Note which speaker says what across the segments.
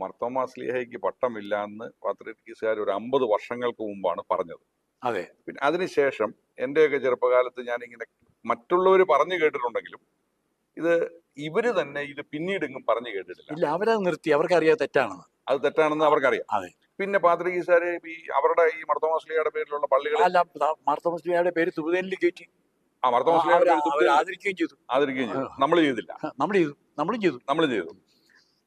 Speaker 1: മർത്തോമാസ്ലിഹയ്ക്ക് പട്ടമില്ല എന്ന് പാത്രീസുകാർ ഒരു അമ്പത് വർഷങ്ങൾക്ക് മുമ്പാണ് പറഞ്ഞത്.
Speaker 2: അതെ.
Speaker 1: പിന്നെ അതിനുശേഷം എന്റെയൊക്കെ ചെറുപ്പകാലത്ത് ഞാൻ ഇങ്ങനെ മറ്റുള്ളവർ പറഞ്ഞു കേട്ടിട്ടുണ്ടെങ്കിലും ഇത് ഇവർ തന്നെ ഇത് പിന്നീട് എങ്ങും പറഞ്ഞു കേട്ടിട്ടില്ല.
Speaker 2: ഇല്ല അവരത് നിർത്തി. അവർക്കറിയാം തെറ്റാണെന്ന്.
Speaker 1: അത് തെറ്റാണെന്ന് അവർക്കറിയാം.
Speaker 2: അതെ.
Speaker 1: പിന്നെ പാത്രികീസാര് ഈ അവരുടെ ഈ മർത്തോമാസ്ലിയുടെ പേരിലുള്ള പള്ളികൾ
Speaker 2: അല്ല മാർത്തോമസ്ലിയുടെ പേര് തുബുതലിൽ കയറ്റി.
Speaker 1: തുപ്പി
Speaker 2: ആദരിക്കുകയും ചെയ്തു.
Speaker 1: ആദരിക്കുകയും ചെയ്തു. നമ്മൾ ചെയ്തില്ല.
Speaker 2: നമ്മൾ ചെയ്തു. നമ്മളും ചെയ്തു.
Speaker 1: നമ്മൾ ചെയ്തു.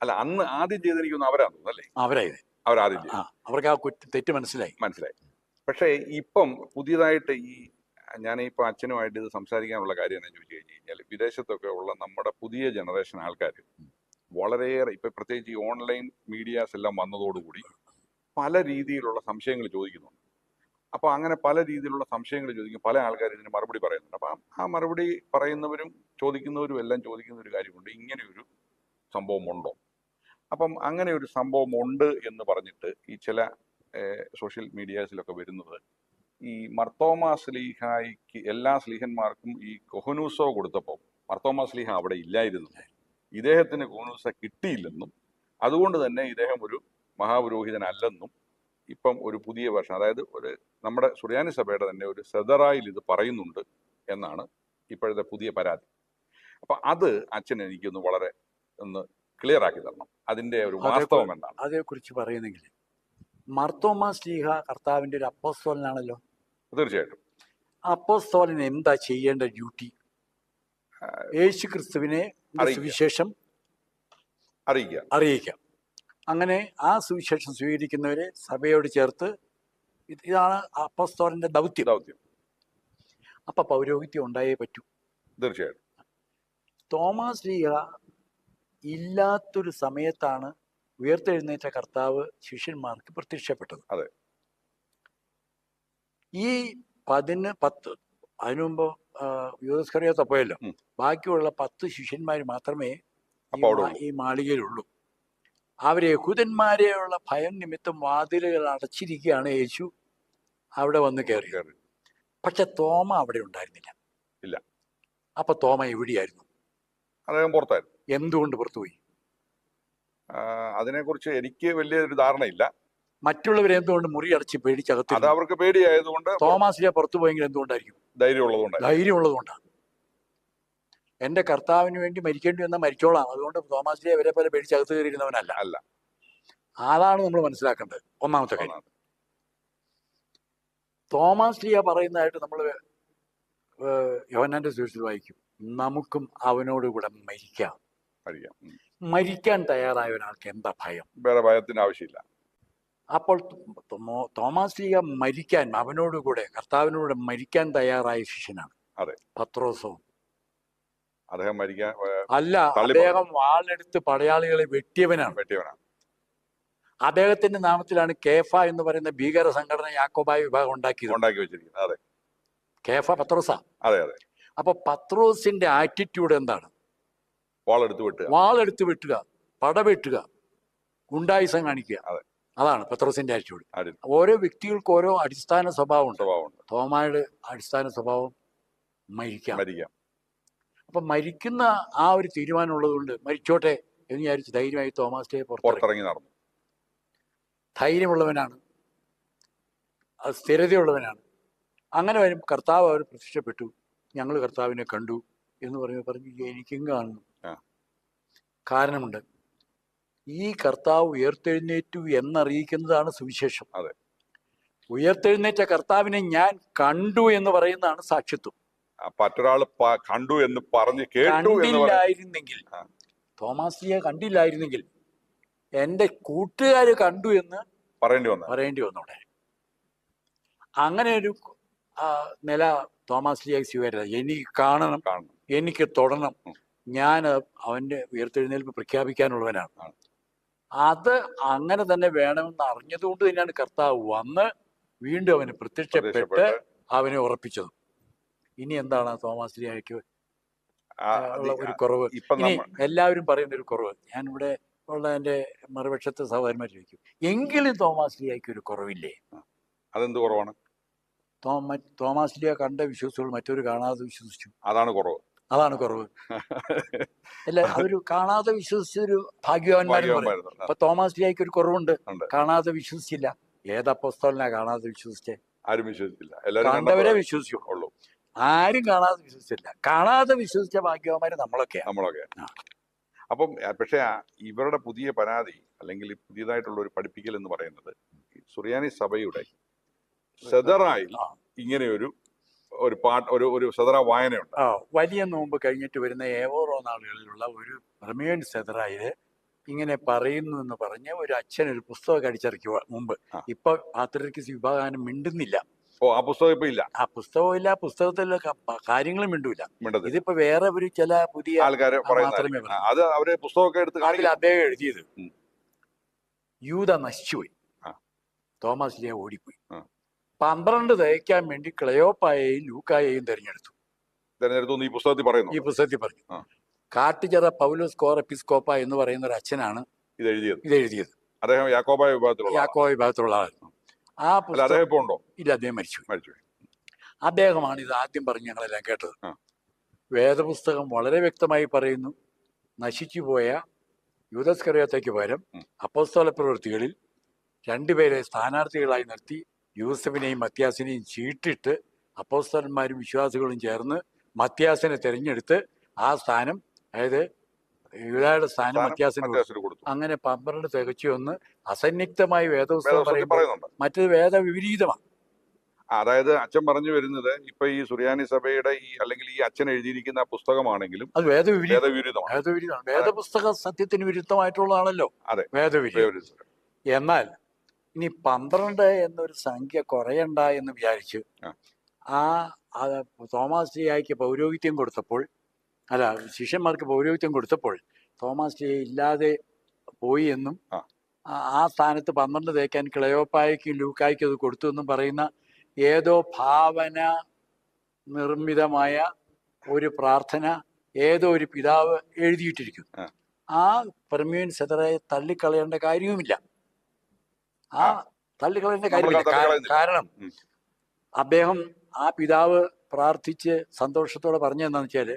Speaker 1: അല്ല അന്ന് ആദ്യം ചെയ്തിരിക്കുന്ന അവരാണ് തോന്നുന്നു അല്ലേ?
Speaker 2: അവരായത്
Speaker 1: അവരാദ്യം ചെയ്തു.
Speaker 2: അവർക്ക് ആ തെറ്റ് മനസ്സിലായി.
Speaker 1: മനസ്സിലായി. പക്ഷേ ഇപ്പം പുതിയതായിട്ട് ഈ ഞാൻ ഇപ്പൊ അച്ഛനുമായിട്ട് ഇത് സംസാരിക്കാനുള്ള കാര്യം എന്ന് ചോദിച്ചു കഴിഞ്ഞു കഴിഞ്ഞാൽ വിദേശത്തൊക്കെ ഉള്ള നമ്മുടെ പുതിയ ജനറേഷൻ ആൾക്കാർ വളരെയേറെ ഇപ്പൊ പ്രത്യേകിച്ച് ഈ ഓൺലൈൻ മീഡിയാസ് എല്ലാം വന്നതോടുകൂടി പല രീതിയിലുള്ള സംശയങ്ങൾ ചോദിക്കുന്നുണ്ട്. അപ്പൊ അങ്ങനെ പല രീതിയിലുള്ള സംശയങ്ങൾ ചോദിക്കും. പല ആൾക്കാർ ഇതിന് മറുപടി പറയുന്നുണ്ട്. അപ്പൊ ആ- മറുപടി പറയുന്നവരും ചോദിക്കുന്നവരും എല്ലാം ചോദിക്കുന്ന ഒരു കാര്യമുണ്ട്. ഇങ്ങനെയൊരു ഒരു സംഭവം ഉണ്ടോ അപ്പം അങ്ങനെ ഒരു സംഭവം ഉണ്ട് എന്ന് പറഞ്ഞിട്ട് ഈ ചില സോഷ്യൽ മീഡിയാസിലൊക്കെ വരുന്നത് ഈ മർത്തോമ സ്ലീഹായിക്ക് എല്ലാ സ്ലീഹന്മാർക്കും ഈ കൊഹനൂസോ കൊടുത്തപ്പോൾ മർത്തോമ സ്ലീഹ അവിടെ ഇല്ലായിരുന്നു. ഇദ്ദേഹത്തിന് കൊഹനൂസ കിട്ടിയില്ലെന്നും അതുകൊണ്ട് തന്നെ ഇദ്ദേഹം ഒരു മഹാപുരോഹിതനല്ലെന്നും ഇപ്പം ഒരു പുതിയ വേർഷൻ അതായത് ഒരു നമ്മുടെ സുറിയാനി സഭയുടെ തന്നെ ഒരു സെതറായിൽ ഇത് പറയുന്നുണ്ട് എന്നാണ് ഇപ്പോഴത്തെ പുതിയ പരാതി. അപ്പൊ അത് അച്ഛൻ എനിക്കൊന്ന് വളരെ ഒന്ന് ക്ലിയർ ആക്കി തരണം. അതിന്റെ ഒരു വാസ്തവം എന്താണ്?
Speaker 2: അതേക്കുറിച്ച് പറയുന്നെങ്കിൽ മർത്തോമ സ്നേഹ കർത്താവിന്റെ ഒരു അപ്പോസ്തോലനാണല്ലോ?
Speaker 1: തീർച്ചയായിട്ടും.
Speaker 2: അപ്പോസ്തോലൻ എന്താ ചെയ്യേണ്ട ഡ്യൂട്ടി? യേശു ക്രിസ്തുവിനെ. സുവിശേഷം
Speaker 1: അറിയിക്കുക
Speaker 2: അറിയിക്കാം. അങ്ങനെ ആ സുവിശേഷം സ്വീകരിക്കുന്നവരെ സഭയോട് ചേർത്ത് ഇതാണ് അപ്പസ്തോലന്റെ ദൗത്യം.
Speaker 1: ദൗത്യം.
Speaker 2: അപ്പൊ പൗരോഹിത്യം ഉണ്ടായേ പറ്റൂ.
Speaker 1: തീർച്ചയായിട്ടും.
Speaker 2: തോമസ് ലീഹ ഇല്ലാത്തൊരു സമയത്താണ് ഉയർത്തെഴുന്നേറ്റ കർത്താവ് ശിഷ്യന്മാർക്ക് പ്രത്യക്ഷപ്പെട്ടത്.
Speaker 1: അതെ.
Speaker 2: ഈ പതിന് പത്ത് അതിനു മുമ്പ് യൂസ്കറിയാത്ത പോയല്ലോ. ബാക്കിയുള്ള പത്ത് ശിഷ്യന്മാർ മാത്രമേ ഈ മാളികയിലുള്ളൂ. അവരെ യഹൂദന്മാരെയുള്ള ഭയം നിമിത്തം വാതിലുകൾ അടച്ചിരിക്കുകയാണ് യേശു. അവിടെ വന്ന് കയറി. പക്ഷെ തോമ അവിടെ ഉണ്ടായിരുന്നില്ല.
Speaker 1: ഇല്ല.
Speaker 2: അപ്പൊ തോമ എവിടെയായിരുന്നു?
Speaker 1: അദ്ദേഹം പുറത്തായിരുന്നു.
Speaker 2: എന്തുകൊണ്ട് പുറത്തുപോയി?
Speaker 1: അതിനെക്കുറിച്ച് എനിക്ക് വലിയ ഒരു ധാരണയില്ല.
Speaker 2: മറ്റുള്ളവരെ എന്തുകൊണ്ട് മുറി അടച്ച്
Speaker 1: അത്
Speaker 2: പേടിച്ചകത്ത്
Speaker 1: അവർക്ക് പേടിയായതുകൊണ്ട്
Speaker 2: തോമാസിലെ പുറത്തു പോയെങ്കിൽ എന്തുകൊണ്ടായിരിക്കും?
Speaker 1: ധൈര്യം ഉള്ളതുകൊണ്ട്
Speaker 2: ധൈര്യമുള്ളതുകൊണ്ടാണ്. എന്റെ കർത്താവിന് വേണ്ടി മരിക്കേണ്ടി വന്നാൽ മരിച്ചോളാം. അതുകൊണ്ട് തോമാസിലെ അവരെ പോലെ പേടിച്ചകത്ത് കയറിയിരുന്നവനല്ല.
Speaker 1: അല്ല.
Speaker 2: അതാണ് നമ്മൾ മനസ്സിലാക്കേണ്ടത്. ഒന്നാമത്തെ കാര്യം. തോമാസ് ലിയ പറയുന്നതായിട്ട് നമ്മൾ യോഹന്നാന്റെ സുവിശേഷത്തിൽ വായിക്കും. നമുക്കും അവനോടുകൂടെ മരിക്കാം. മരിക്കാൻ തയ്യാറായ ഒരാൾക്ക് എന്താ ഭയം?
Speaker 1: വേറെ ഭയത്തിന് ആവശ്യമില്ല.
Speaker 2: അപ്പോൾ തോമോ- തോമാസ് ലീഗ മരിക്കാൻ അവനോടുകൂടെ കർത്താവിനോട് മരിക്കാൻ തയ്യാറായ ശിഷ്യനാണ്.
Speaker 1: അതെ.
Speaker 2: പത്രോസവും
Speaker 1: അദ്ദേഹം മരിക്കാൻ
Speaker 2: അല്ല അദ്ദേഹം വാളെടുത്ത് പടയാളികളെ വെട്ടിയവനാണ്.
Speaker 1: വെട്ടിയവനാണ്.
Speaker 2: അദ്ദേഹത്തിന്റെ നാമത്തിലാണ് കേഫ എന്ന് പറയുന്ന ഭീകര സംഘടന യാക്കോബായ വിഭാഗം ഉണ്ടാക്കിയത്.
Speaker 1: ഉണ്ടാക്കി വെച്ചിരിക്കുന്നത്. അതെ.
Speaker 2: കേഫ പത്രോസ.
Speaker 1: അതെ അതെ.
Speaker 2: അപ്പൊ പത്രോസിന്റെ ആറ്റിറ്റ്യൂഡ് എന്താണ്?
Speaker 1: വാളെടുത്ത് വെട്ടുക.
Speaker 2: വാളെടുത്ത് വെട്ടുക പട വെട്ടുക ഗുണ്ടായുസം കാണിക്കുക.
Speaker 1: അതെ.
Speaker 2: അതാണ് പത്രോസിന്റെ ആറ്റിറ്റ്യൂഡ് ഓരോ വ്യക്തികൾക്ക് ഓരോ അടിസ്ഥാന സ്വഭാവം
Speaker 1: ഉണ്ട്
Speaker 2: തോമായുടെ അടിസ്ഥാന സ്വഭാവം മരിക്കാം.
Speaker 1: മരിക്കാം.
Speaker 2: അപ്പൊ മരിക്കുന്ന ആ ഒരു തീരുമാനം ഉള്ളതുകൊണ്ട് മരിച്ചോട്ടെ എന്ന് വിചാരിച്ച് ധൈര്യമായി തോമസ് ഡേ പുറത്തിറങ്ങി
Speaker 1: പുറത്തിറങ്ങി നടന്നു.
Speaker 2: ധൈര്യമുള്ളവനാണ്. അത് സ്ഥിരതയുള്ളവനാണ്. അങ്ങനെ വരും കർത്താവ് അവർ പ്രത്യക്ഷപ്പെട്ടു. ഞങ്ങൾ കർത്താവിനെ കണ്ടു എന്ന് പറഞ്ഞ് പറഞ്ഞു എനിക്കും കാണുന്നു. കാരണമുണ്ട് ഈ കർത്താവ് ഉയർത്തെഴുന്നേറ്റു എന്നറിയിക്കുന്നതാണ് സുവിശേഷം.
Speaker 1: അതെ.
Speaker 2: ഉയർത്തെഴുന്നേറ്റ കർത്താവിനെ ഞാൻ കണ്ടു എന്ന് പറയുന്നതാണ് സാക്ഷ്യത്വം
Speaker 1: മറ്റൊരാൾ കണ്ടു എന്ന് പറഞ്ഞ് കേട്ടു
Speaker 2: കണ്ടില്ലായിരുന്നെങ്കിൽ. തോമാസിയെ കണ്ടില്ലായിരുന്നെങ്കിൽ എന്റെ കൂട്ടുകാർ കണ്ടു എന്ന്
Speaker 1: പറയേണ്ടി വന്നു.
Speaker 2: പറയേണ്ടി വന്നോടെ അങ്ങനെ ഒരു നില തോമാസ്ലിയായി സ്വീകാര്യത എനിക്ക് കാണണം
Speaker 1: കാണണം.
Speaker 2: എനിക്ക് തൊടണം. ഞാൻ അവന്റെ ഉയർത്തെഴുന്നേൽപ്പ് പ്രഖ്യാപിക്കാനുള്ളവനാണ്. അത് അങ്ങനെ തന്നെ വേണമെന്ന് അറിഞ്ഞതുകൊണ്ട് തന്നെയാണ് കർത്താവ് വന്ന് വീണ്ടും അവന് പ്രത്യക്ഷപ്പെട്ട് അവനെ ഉറപ്പിച്ചത്. ഇനി എന്താണ് തോമാസ്ലിയായിക്ക്
Speaker 1: ആ,
Speaker 2: ഒരു കുറവ്?
Speaker 1: ഇപ്പൊ
Speaker 2: ഇനി എല്ലാവരും പറയുന്ന ഒരു കുറവ്. ഞാനിവിടെ ഉള്ള എന്റെ മറുപക്ഷത്തെ സഹോദരന്മാർ ചോദിക്കും എങ്കിലും തോമാസ് ലിയായ്ക്ക് ഒരു കുറവില്ലേ?
Speaker 1: അതെന്ത് കുറവാണ്?
Speaker 2: തോമാശ്രീയ തോമാസ് ലിയ കണ്ട വിശ്വസികൾ മറ്റൊരു കാണാതെ വിശ്വസിച്ചു.
Speaker 1: അതാണ് കുറവ്.
Speaker 2: അതാണ് കുറവ്. അല്ല അവരു കാണാതെ വിശ്വസിച്ചൊരു ഭാഗ്യവാന്മാരെന്ന്
Speaker 1: ഭാഗ്യവാന്മാരുന്നു.
Speaker 2: അപ്പൊ തോമാസ് ലിയായിക്ക് ഒരു കുറവുണ്ട്. കാണാതെ വിശ്വസിച്ചില്ല. ഏതപ്പോസ്തോലിനാ കാണാതെ വിശ്വസിച്ചേ?
Speaker 1: ആരും വിശ്വസിച്ചില്ല.
Speaker 2: കണ്ടവരെ വിശ്വസിച്ചു ആരും കാണാതെ വിശ്വസിച്ചില്ല കാണാതെ വിശ്വസിച്ച ഭാഗ്യവന്മാര്
Speaker 1: നമ്മളൊക്കെ.
Speaker 2: നമ്മളൊക്കെ.
Speaker 1: അപ്പം പക്ഷെ ഇവരുടെ പുതിയ പരാതി അല്ലെങ്കിൽ പുതിയതായിട്ടുള്ള ഒരു പഠിപ്പിക്കൽ എന്ന് പറയുന്നത് സുറിയാനി സഭയുടെ
Speaker 2: സദറായി
Speaker 1: ഇങ്ങനെയൊരു ഒരു പാട്ട് ഒരു ഒരു സെതറ വായനയുണ്ട്.
Speaker 2: വലിയ നോമ്പ് കഴിഞ്ഞിട്ട് വരുന്ന ഏവോറോ നാളുകളിലുള്ള ഒരു പ്രമേയൻ സെതറായിൽ ഇങ്ങനെ പറയുന്നു എന്ന് പറഞ്ഞ് ഒരു അച്ഛൻ ഒരു പുസ്തകം അടിച്ചിറക്കി മുമ്പ്. ഇപ്പൊ പാത്രികസ് വിഭാഗം മിണ്ടുന്നില്ല.
Speaker 1: ഓ ആ പുസ്തകം ഇപ്പൊ ഇല്ല?
Speaker 2: ആ പുസ്തകവും ഇല്ല പുസ്തകത്തിലെ കാര്യങ്ങളും മിണ്ടൂല. ഇതിപ്പോ വേറെ ഒരു ചില പുതിയ
Speaker 1: ആൾക്കാരെ
Speaker 2: മാത്രമേ.
Speaker 1: അത് അവർ പുസ്തകമൊക്കെ എടുത്ത്
Speaker 2: അതിൽ അദ്ദേഹം എഴുതിയത്. യൂത നശിച്ചുപോയി. തോമസ് ലിയ ഓടിപ്പോയി. പന്ത്രണ്ട് തയ്ക്കാൻ വേണ്ടി ക്ലയോപ്പായെയും ലൂക്കായെയും തെരഞ്ഞെടുത്തു.
Speaker 1: തെരഞ്ഞെടുത്തു ഈ പുസ്തകത്തിൽ പറയുന്നു.
Speaker 2: ഈ പുസ്തകത്തിൽ പറഞ്ഞു. കാട്ടുചെറ പൗലോസ് കോർ എപ്പിസ്കോപ്പ എന്ന് പറയുന്ന ഒരു അച്ഛനാണ്
Speaker 1: ഇത് എഴുതിയത്.
Speaker 2: ഇത് എഴുതിയത്.
Speaker 1: അദ്ദേഹം യാക്കോബായ വിഭാഗത്തിലുള്ള യാക്കോബ
Speaker 2: യാക്കോ വിഭാഗത്തിലുള്ള ആളാണ്. ആ പുസ്തകം ഇല്ല അദ്ദേഹം മരിച്ചു
Speaker 1: മരിച്ചു
Speaker 2: അദ്ദേഹമാണ് ഇത് ആദ്യം പറഞ്ഞ് ഞങ്ങളെല്ലാം കേട്ടത്. വേദപുസ്തകം വളരെ വ്യക്തമായി പറയുന്നു. നശിച്ചുപോയ യൂതസ്കറിയത്തേക്ക് പകരം അപ്പോസ്തല പ്രവൃത്തികളിൽ രണ്ടുപേരെ സ്ഥാനാർത്ഥികളായി നിർത്തി യൂസഫിനെയും മത്യാസിനെയും ചീട്ടിട്ട് അപ്പോസ്തലന്മാരും വിശ്വാസികളും ചേർന്ന് മത്യാസിനെ തിരഞ്ഞെടുത്ത് ആ സ്ഥാനം അതായത് യൂതയുടെ സ്ഥാനം
Speaker 1: അത്യാസനം.
Speaker 2: അങ്ങനെ പമ്പറിന്റെ തികച്ചൊന്ന് അസന്നിഗ്ധമായി വേദപുസ്തകം
Speaker 1: പറയുന്നുണ്ട്
Speaker 2: മറ്റത് വേദ വിപരീതമാണ്
Speaker 1: അതായത് അച്ഛൻ പറഞ്ഞു വരുന്നത് ഇപ്പൊ ഈ സുറിയാനി സഭയുടെ ഈ അല്ലെങ്കിൽ ഈ അച്ഛൻ എഴുതിയിരിക്കുന്ന പുസ്തകമാണെങ്കിലും
Speaker 2: അത്
Speaker 1: വേദവിരുദ്ധമാണ്
Speaker 2: വേദവിരുദ്ധമാണ് വേദപുസ്തക സത്യത്തിന് വിരുദ്ധമായിട്ടുള്ളതാണല്ലോ
Speaker 1: അതെ.
Speaker 2: വേദവിരുദ്ധം. എന്നാൽ ഇനി പന്ത്രണ്ട് എന്നൊരു സംഖ്യ കുറയണ്ട എന്ന് വിചാരിച്ച്
Speaker 1: ആ.
Speaker 2: തോമസ് ലിയായ്ക്ക് പൗരോഹിത്യം കൊടുത്തപ്പോൾ അല്ല ശിഷ്യന്മാർക്ക് പൗരോഹിത്യം കൊടുത്തപ്പോൾ തോമസ് ഇല്ലാതെ പോയി എന്നും
Speaker 1: ആ.
Speaker 2: സ്ഥാനത്ത് പന്ത്രണ്ട് തേക്കാൻ കിളയോപ്പായ്ക്കും ലൂക്കായ്ക്കും അത് കൊടുത്തു എന്നും പറയുന്ന ഏതോ ഭാവന നിർമ്മിതമായ ഒരു പ്രാർത്ഥന ഏതോ ഒരു പിതാവ് എഴുതിയിട്ടിരിക്കുന്നു
Speaker 1: ആ.
Speaker 2: പെർമ്യൂൻ സെതറെ തള്ളിക്കളയേണ്ട കാര്യവുമില്ല ആ. തള്ളിക്കളയേണ്ട കാര്യമില്ല കാരണം. അദ്ദേഹം ആ പിതാവ് പ്രാർത്ഥിച്ച് സന്തോഷത്തോടെ പറഞ്ഞെന്താന്ന്
Speaker 1: വെച്ചാൽ.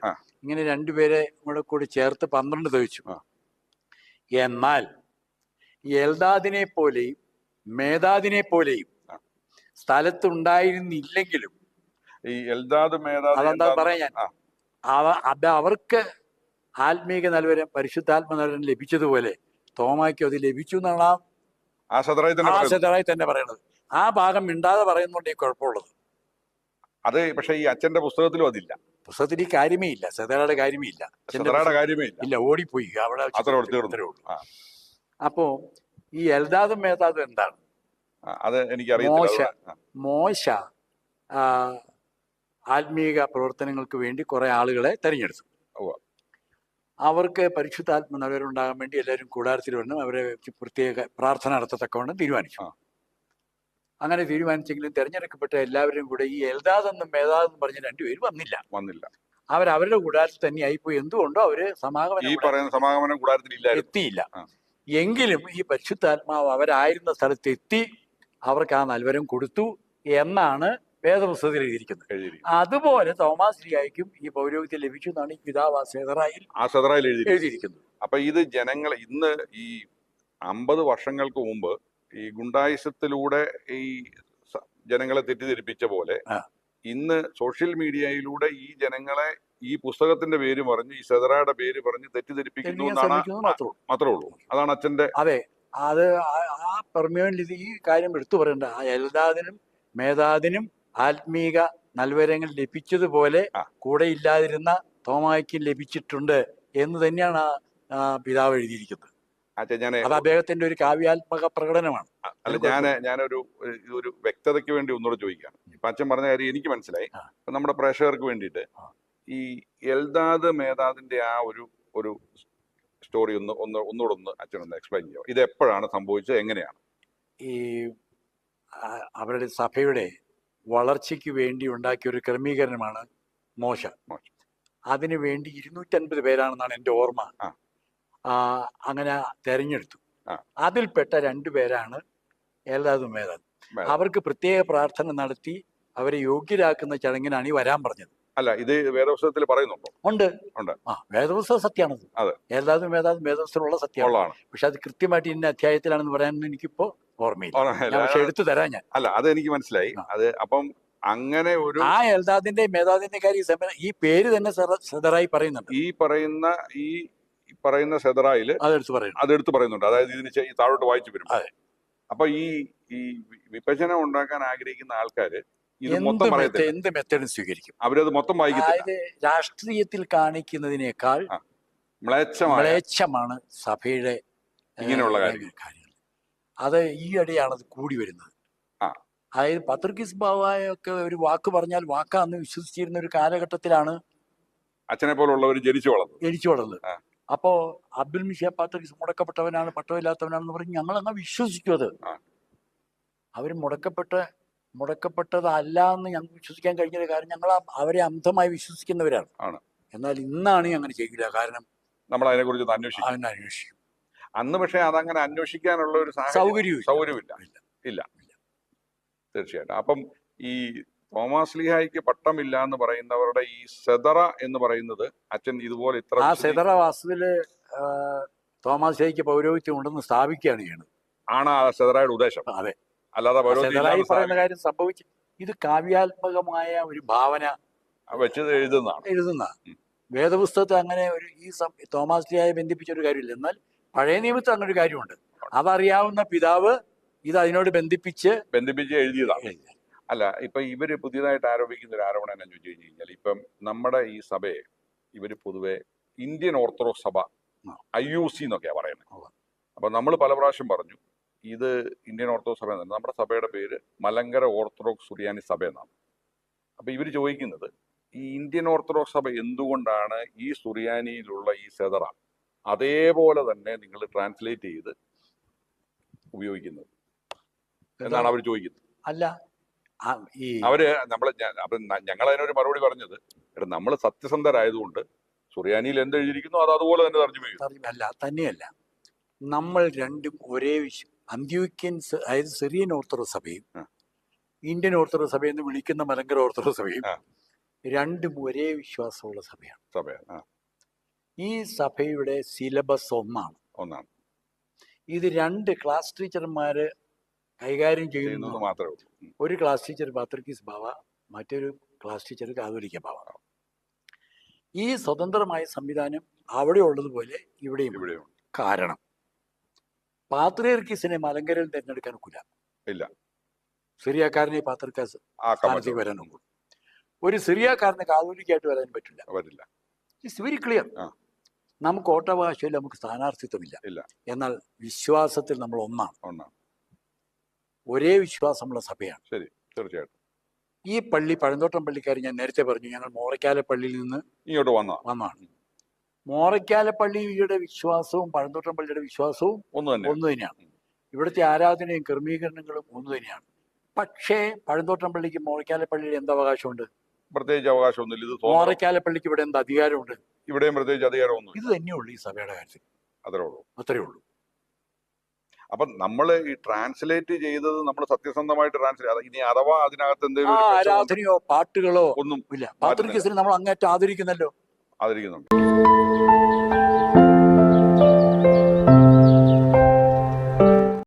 Speaker 2: ഇങ്ങനെ രണ്ടുപേരെ കൂടെ കൂടി ചേർത്ത് പന്ത്രണ്ട് തയ്ച്ചു എന്നാൽ എൽദാദിനെ പോലെയും മേധാദിനെ പോലെയും. സ്ഥലത്തുണ്ടായിരുന്നില്ലെങ്കിലും
Speaker 1: ഈ എൽദാദ്
Speaker 2: അതെന്താ പറയാൻ അത് അവർക്ക് ആത്മീക നൽവരം പരിശുദ്ധാത്മ നൽവരം ലഭിച്ചതുപോലെ തോമായ്ക്കും അത് ലഭിച്ചു എന്നാണ് ആ
Speaker 1: സദറായി തന്നെ.
Speaker 2: പറയണത് ആ ഭാഗം മിണ്ടാതെ പറയുന്നുണ്ട് ഈ കുഴപ്പമുള്ളത്.
Speaker 1: അത് പക്ഷേ ഈ അച്ഛന്റെ പുസ്തകത്തിലും അതില്ല.
Speaker 2: പുസ്തകത്തിൽ ഈ കാര്യമേ ഇല്ല. സദറയുടെ കാര്യമേ ഇല്ല.
Speaker 1: കാര്യമേ ഇല്ല.
Speaker 2: ഇല്ല ഓടിപ്പോയി. അവിടെ
Speaker 1: അത്രേ ഉള്ളൂ.
Speaker 2: അപ്പോ ഈ എൽദാദും മേധാദും എന്താണ്?
Speaker 1: അത് എനിക്ക്
Speaker 2: മോശ. മോശ ആത്മീക പ്രവർത്തനങ്ങൾക്ക് വേണ്ടി കുറെ ആളുകളെ തെരഞ്ഞെടുത്തു. അവർക്ക് പരിശുദ്ധാത്മ നിലവരുണ്ടാകാൻ വേണ്ടി എല്ലാവരും കൂടാരത്തിൽ വന്നു അവരെ പ്രത്യേക പ്രാർത്ഥന നടത്തത്തക്കവണ്ണം തീരുമാനിച്ചു. അങ്ങനെ തീരുമാനിച്ചെങ്കിലും തെരഞ്ഞെടുക്കപ്പെട്ട എല്ലാവരും കൂടെ ഈ എൽദാദെന്നും മേധാദെന്നും പറഞ്ഞ രണ്ടുപേരും വന്നില്ല.
Speaker 1: വന്നില്ല.
Speaker 2: അവർ അവരുടെ കൂടാരത്തിൽ തന്നെ ആയിപ്പോയി. എന്തുകൊണ്ടോ
Speaker 1: അവർ
Speaker 2: സമാഗമനം
Speaker 1: സമാഗമനം കൂടാരത്തിൽ
Speaker 2: എത്തിയില്ല.
Speaker 1: ആ.
Speaker 2: എങ്കിലും ഈ പരിശുദ്ധാത്മാവ് അവരായിരുന്ന സ്ഥലത്ത് എത്തി അവർക്ക് ആ നൽവരം കൊടുത്തു എന്നാണ് വേദപുസ്തകത്തിൽ എഴുതിയിരിക്കുന്നത്.
Speaker 1: എഴുതിയിരിക്കുന്നു
Speaker 2: അതുപോലെ തോമാസ് ലിയായ്ക്കും ഈ പൗരോഹിത്യം ലഭിച്ചു എന്നാണ് ഈ പിതാവ് സേതറായിൽ
Speaker 1: ആ എഴുതിയിരിക്കുന്നു
Speaker 2: എഴുതിയിരിക്കുന്നത്.
Speaker 1: അപ്പൊ ഇത് ജനങ്ങൾ ഇന്ന് ഈ അമ്പത് വർഷങ്ങൾക്ക് മുമ്പ് ഈ ഗുണ്ടായുസത്തിലൂടെ ഈ ജനങ്ങളെ തെറ്റിദ്ധരിപ്പിച്ച പോലെ. ഇന്ന് സോഷ്യൽ മീഡിയയിലൂടെ ഈ ജനങ്ങളെ ഈ പുസ്തകത്തിന്റെ പേര് പറഞ്ഞ് ഈ സെതറയുടെ പേര് പറഞ്ഞ് തെറ്റിദ്ധരിപ്പിക്കുന്നു എന്നാണ്
Speaker 2: മാത്രമേ ഉള്ളൂ.
Speaker 1: അതാണ് അച്ഛന്റെ
Speaker 2: അതെ അത് ആ- പെർമിയോനിൽ ഈ കാര്യം എടുത്തു പറയണ്ട. ആ എൽദാദിനും മേധാദിനും ആത്മീക നൽവരങ്ങൾ ലഭിച്ചതുപോലെ കൂടെ ഇല്ലാതിരുന്ന തോമായ്ക്കും ലഭിച്ചിട്ടുണ്ട് എന്ന് തന്നെയാണ് ആ പിതാവ് എഴുതിയിരിക്കുന്നത്.
Speaker 1: ഞാൻ
Speaker 2: അത് അദ്ദേഹത്തിന്റെ ഒരു കാവ്യാത്മക പ്രകടനമാണ്.
Speaker 1: അല്ല ഞാൻ ഞാനൊരു ഒരു- വ്യക്തതയ്ക്ക് വേണ്ടി ഒന്നുകൂടെ ചോദിക്കാം ഇപ്പൊ അച്ഛൻ പറഞ്ഞ കാര്യം എനിക്ക് മനസ്സിലായി. നമ്മുടെ പ്രേക്ഷകർക്ക് വേണ്ടിയിട്ട്. ഈ എൽദാദ് മേധാദിന്റെ ആ ഒരു ഒരു സ്റ്റോറി ഒന്ന് ഒന്ന് ഒന്നുകൂടെ ഒന്ന് അച്ഛൻ ഒന്ന് എക്സ്പ്ലെയിൻ ചെയ്യാം? ഇത് എപ്പോഴാണ് സംഭവിച്ചത്? എങ്ങനെയാണ്?
Speaker 2: ഈ അവരുടെ സഭയുടെ വളർച്ചയ്ക്ക് വേണ്ടി ഉണ്ടാക്കിയ ഒരു ക്രമീകരണമാണ് മോശ.
Speaker 1: മോശ.
Speaker 2: അതിനു വേണ്ടി ഇരുന്നൂറ്റൻപത് പേരാണെന്നാണ് എന്റെ ഓർമ്മ. അങ്ങനെ തെരഞ്ഞെടുത്തു. അതിൽപ്പെട്ട രണ്ടു പേരാണ് ഏതാതും വേദാതും
Speaker 1: മേധാദ്.
Speaker 2: അവർക്ക് പ്രത്യേക പ്രാർത്ഥന നടത്തി അവരെ യോഗ്യരാക്കുന്ന ചടങ്ങിനാണ് ഈ വരാൻ പറഞ്ഞത്.
Speaker 1: അല്ല ഇത് വേദപുസ്തകത്തിൽ പറയുന്നുണ്ടോ?
Speaker 2: ഉണ്ട്.
Speaker 1: ഉണ്ട്.
Speaker 2: ആ വേദപുസ്തകം സത്യമാണത്. ഏതാതും വേദാതും വേദപുസ്തകമുള്ള സത്യമാണ് പക്ഷെ അത് കൃത്യമായിട്ട് ഇന്ന അധ്യായത്തിലാണെന്ന് പറയാനൊന്നും എനിക്കിപ്പോ ഓർമ്മയില്ല. പക്ഷെ എടുത്തു തരാം ഞാൻ.
Speaker 1: അല്ല അത് എനിക്ക് മനസ്സിലായി. അത് അപ്പം അങ്ങനെ ഒരു
Speaker 2: ആ എൽദാദിന്റെ മേധാദിന്റെ കാര്യം ഈ പേര് തന്നെ സദറായി പറയുന്നുണ്ട്.
Speaker 1: ഈ പറയുന്ന ഈ പറയുന്ന സെതറായിൽ
Speaker 2: അതെടുത്ത് പറയുന്നു.
Speaker 1: അതെടുത്ത് പറയുന്നുണ്ട്. അതായത് ഇതിന് താഴോട്ട് വായിച്ചു വരും. അപ്പൊ ഈ ഈ വിഭജനം ഉണ്ടാക്കാൻ ആഗ്രഹിക്കുന്ന ആൾക്കാര് ഇത്
Speaker 2: എന്ത്
Speaker 1: മൊത്തം
Speaker 2: എന്ത് മെത്തേഡും സ്വീകരിക്കും.
Speaker 1: അവരത് മൊത്തം
Speaker 2: വായിക്കും രാഷ്ട്രീയത്തിൽ കാണിക്കുന്നതിനേക്കാൾ മ്ലേച്ഛമാണ് സഭയുടെ
Speaker 1: ഇങ്ങനെയുള്ള കാര്യങ്ങൾ.
Speaker 2: അത് ഈ ഈയിടെയാണ് അത് കൂടി വരുന്നത്. അതായത് പത്രികിസ് ബാവായൊക്കെ ഒരു വാക്ക് പറഞ്ഞാൽ വാക്കാന്ന് വിശ്വസിച്ചിരുന്ന ഒരു കാലഘട്ടത്തിലാണ്
Speaker 1: അച്ഛനെ പോലുള്ളവർ ജനിച്ചു വളർന്നത്.
Speaker 2: ജനിച്ചു വളർന്നത്. അപ്പോ അബ്ദുൽ മിഷിയ പാത്രികിസ് മുടക്കപ്പെട്ടവനാണ് പട്ടമില്ലാത്തവനാണെന്ന് പറഞ്ഞ് ഞങ്ങൾ അങ്ങ് വിശ്വസിക്കും അത്. അവർ മുടക്കപ്പെട്ട മുടക്കപ്പെട്ടതല്ല എന്ന് ഞങ്ങൾക്ക് വിശ്വസിക്കാൻ കഴിഞ്ഞത് കാരണം ഞങ്ങൾ അവരെ അന്ധമായി വിശ്വസിക്കുന്നവരാണ്. എന്നാൽ ഇന്നാണ് അങ്ങനെ ചെയ്യില്ല കാരണം
Speaker 1: നമ്മൾ അതിനെ കുറിച്ച് അന്വേഷിക്കും.
Speaker 2: അന്വേഷിക്കും.
Speaker 1: അന്ന് പക്ഷേ അതങ്ങനെ അന്വേഷിക്കാനുള്ള ഒരു സൗകര്യം
Speaker 2: സൗകര്യവും
Speaker 1: സൗകര്യമില്ല.
Speaker 2: ഇല്ല.
Speaker 1: ഇല്ല. തീർച്ചയായിട്ടും. അപ്പം ഈ തോമസ് ലീഹായിക്ക് പട്ടമില്ല എന്ന് പറയുന്നവരുടെ ഈ സെതറ എന്ന് പറയുന്നത് അച്ഛൻ ഇതുപോലെ ഇത്ര
Speaker 2: ആ സെതറ വാസ്തുവിൽ തോമസ് ലിഹായിക്ക് പൗരോഹിത്യം ഉണ്ടെന്ന് സ്ഥാപിക്കുകയാണ് ചെയ്യുന്നത്
Speaker 1: ആണ് ആ സെതറയുടെ ഉദ്ദേശം.
Speaker 2: അതെ.
Speaker 1: അല്ലാതെ പൗരോഹിത്യം
Speaker 2: സെതറായി
Speaker 1: ഇല്ലാതെ
Speaker 2: പറയുന്ന കാര്യം സംഭവിച്ചു ഇത് കാവ്യാത്മകമായ ഒരു ഭാവന
Speaker 1: വെച്ചത് വെച്ച് എഴുതുന്നതാണ്.
Speaker 2: എഴുതുന്ന വേദപുസ്തകത്തെ അങ്ങനെ ഒരു ഈ സം- തോമാസ് ലിയായെ ബന്ധിപ്പിച്ച ഒരു കാര്യമില്ല. എന്നാൽ പഴയ നിയമത്തിൽ അങ്ങനെ ഒരു കാര്യമുണ്ട്. അതറിയാവുന്ന പിതാവ് ഇത് അതിനോട് ബന്ധിപ്പിച്ച്
Speaker 1: ബന്ധിപ്പിച്ച് എഴുതിയതാണ്.
Speaker 2: എഴുതി.
Speaker 1: അല്ല ഇപ്പൊ ഇവർ പുതിയതായിട്ട് ആരോപിക്കുന്ന ഒരു ആരോപണം എന്നാ ചോദിച്ചു കഴിഞ്ഞു കഴിഞ്ഞാൽ ഇപ്പം നമ്മുടെ ഈ സഭയെ ഇവർ പൊതുവെ ഇന്ത്യൻ ഓർത്തഡോക്സ് സഭ. ഐ യു സി എന്നൊക്കെയാ പറയുന്നത്. അപ്പൊ നമ്മൾ പല പ്രാവശ്യം പറഞ്ഞു ഇത് ഇന്ത്യൻ ഓർത്തഡോക്സ് സഭ എന്നല്ല നമ്മുടെ സഭയുടെ പേര് മലങ്കര ഓർത്തഡോക്സ് സുറിയാനി സഭ എന്നാണ്. അപ്പൊ ഇവർ ചോദിക്കുന്നത് ഈ ഇന്ത്യൻ ഓർത്തഡോക്സ് സഭ എന്തുകൊണ്ടാണ് ഈ സുറിയാനിയിലുള്ള ഈ സെതറ അതേപോലെ തന്നെ നിങ്ങൾ ട്രാൻസ്ലേറ്റ് ചെയ്ത് ഉപയോഗിക്കുന്നത്? എന്നാണ് അവർ ചോദിക്കുന്നത്.
Speaker 2: അല്ല
Speaker 1: അവർ നമ്മൾ ഞങ്ങൾ അതിനൊരു മറുപടി പറഞ്ഞത് നമ്മൾ സത്യസന്ധരായതുകൊണ്ട് സുറിയാനിയിൽ എന്ത് എഴുതിയിരിക്കുന്നു അത് അതുപോലെ തന്നെ
Speaker 2: തർജമ അല്ല തന്നെയല്ല. നമ്മൾ രണ്ടും ഒരേ അന്ത്യോക്യൻ അതായത് സിറിയൻ ഓർത്തഡോക്സ് സഭയും ഇന്ത്യൻ ഓർത്തഡോക്സ് സഭ എന്ന് വിളിക്കുന്ന മലങ്കര ഓർത്തഡോക്സ് സഭയും. രണ്ടും ഒരേ വിശ്വാസമുള്ള സഭയാണ്.
Speaker 1: സഭയാണ്
Speaker 2: ഈ സഭയുടെ സിലബസ് ഒന്നാണ്.
Speaker 1: ഒന്നാണ്.
Speaker 2: ഇത് രണ്ട് ക്ലാസ് ടീച്ചർമാര് കൈകാര്യം ചെയ്യുന്നു
Speaker 1: മാത്രമേ ഉള്ളൂ.
Speaker 2: ഒരു ക്ലാസ് ടീച്ചർ പാത്രിക്കീസ് ബാവ മറ്റൊരു ക്ലാസ് ടീച്ചർ കാതോലിക്ക ബാവ. ഈ സ്വതന്ത്രമായ സംവിധാനം അവിടെ ഉള്ളതുപോലെ ഇവിടെയും
Speaker 1: ഇവിടെയും
Speaker 2: കാരണം പാത്രീർക്കീസിനെ മലങ്കരയിൽ തിരഞ്ഞെടുക്കാൻ ഒക്കില്ല.
Speaker 1: ഇല്ല.
Speaker 2: സിറിയക്കാരനെ പാത്രിക്കാസ് സ്ഥാനത്തേക്ക് വരാനുള്ളൂ ഒരു സിറിയക്കാരനെ കാതോലിക്കായിട്ട് വരാൻ പറ്റില്ല.
Speaker 1: പറ്റില്ല
Speaker 2: ഇറ്റ്സ് വെരി ക്ലിയർ. നമുക്ക് ഓട്ടവകാശമില്ല നമുക്ക് സ്ഥാനാർത്ഥിത്വമില്ല. എന്നാൽ വിശ്വാസത്തിൽ നമ്മൾ ഒന്നാണ്.
Speaker 1: ഒന്നാണ്.
Speaker 2: ഒരേ വിശ്വാസമുള്ള സഭയാണ്. ശരി.
Speaker 1: തീർച്ചയായിട്ടും.
Speaker 2: ഈ പള്ളി പഴന്തോട്ടം പള്ളിക്കാർ ഞാൻ നേരത്തെ പറഞ്ഞു ഞങ്ങൾ മോറയ്ക്കാല പള്ളിയിൽ നിന്ന്
Speaker 1: ഇങ്ങോട്ട് വന്ന
Speaker 2: വന്നാണ് മോറയ്ക്കാല പള്ളിയുടെ വിശ്വാസവും പഴന്തോട്ടം പള്ളിയുടെ വിശ്വാസവും
Speaker 1: ഒന്ന് തന്നെ
Speaker 2: ഒന്ന് തന്നെയാണ്. ഇവിടുത്തെ ആരാധനയും ക്രമീകരണങ്ങളും ഒന്ന് തന്നെയാണ്. പക്ഷേ പഴന്തോട്ടം പള്ളിക്ക് മോറയ്ക്കാല പള്ളിയിൽ എന്ത് അവകാശമുണ്ട്?
Speaker 1: പ്രത്യേകിച്ച് അവകാശമൊന്നുമില്ല. ഇത്
Speaker 2: മോറയ്ക്കാല പള്ളിക്ക് ഇവിടെ എന്ത് അധികാരമുണ്ട്?
Speaker 1: ഇവിടെയും പ്രത്യേകിച്ച് അധികാരമൊന്നും
Speaker 2: ഇത് തന്നെയുള്ളൂ ഈ സഭയുടെ കാര്യത്തിൽ.
Speaker 1: അത്രേ ഉള്ളൂ.
Speaker 2: അത്രേ ഉള്ളൂ.
Speaker 1: അപ്പൊ നമ്മൾ ഈ ട്രാൻസ്ലേറ്റ് ചെയ്തത് നമ്മൾ സത്യസന്ധമായിട്ട് ട്രാൻസ്ലേറ്റ് ഇനി അഥവാ അതിനകത്ത് എന്തെങ്കിലും
Speaker 2: ആരാധനയോ പാട്ടുകളോ
Speaker 1: ഒന്നും
Speaker 2: ഇല്ല. പാത്രികസിനെ നമ്മൾ അങ്ങേറ്റം ആദരിക്കുന്നല്ലോ
Speaker 1: ആദരിക്കുന്നുണ്ട്.